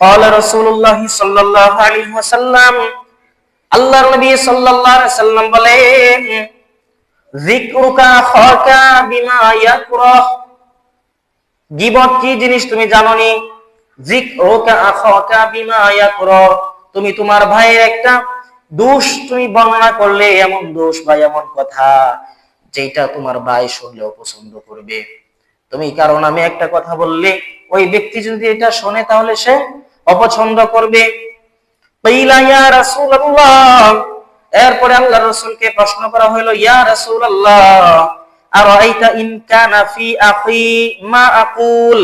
قال رسول الله صلى الله عليه وسلم আল্লাহর নবী সাল্লাল্লাহু আলাইহি সাল্লাম বলেন যিকরুকা খাকা বিমা ইয়াকরাহ গিবত কি জিনিস তুমি জানো নি যিকরুকা আখাকা বিমা ইয়াকরাহ তুমি তোমার ভাইয়ের একটা দোষ তুমি বর্ণনা করলে এমন দোষ বা এমন কথা যেটা তোমার ভাই শুনলে অপছন্দ করবে তুমি কারণ আমি একটা কথা বললে ওই ব্যক্তি যদি এটা শোনে তাহলে সে অপছন্দ করবে। এরপরে আল্লাহ রাসূলকে প্রশ্ন করা হলো ইয়া আখি মা আকুল?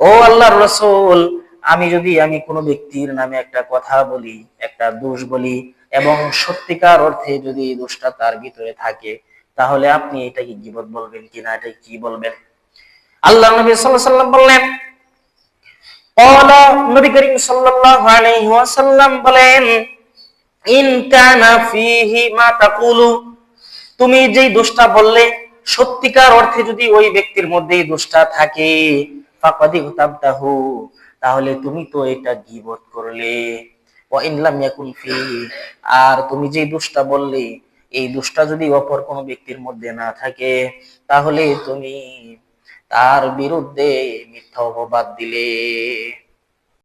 ও আল্লাহর রাসূল, আমি যদি আমি কোনো ব্যক্তির নামে একটা কথা বলি, একটা দোষ বলি, এবং সত্যিকার অর্থে যদি দোষটা তার ভিতরে থাকে, তাহলে আপনি এটাকে গীবত বলবেন কিনা? এটা কি বলবেন? আল্লাহ নবী ওয়াসাল্লাম বললেন নবী করিম সাল্লাল্লাহু আলাইহি ওয়াসাল্লাম বলেন ইন কানা ফিহি মা তাকুলু তুমি যেই দোষটা বললে, সত্যিকার অর্থে যদি ওই ব্যক্তির মধ্যে দোষটা থাকে, ফাকাদি তাবতাহু তাহলে তুমি তো এটা গীবত করলে। ওয়া ইন লাম ইয়াকুন আর তুমি যেই দোষটা বললে, এই দোষটা যদি অপর কোনো ব্যক্তির মধ্যে না থাকে, তাহলে তুমি তার বিরুদ্ধে মিথ্যা অপবাদ দিলে।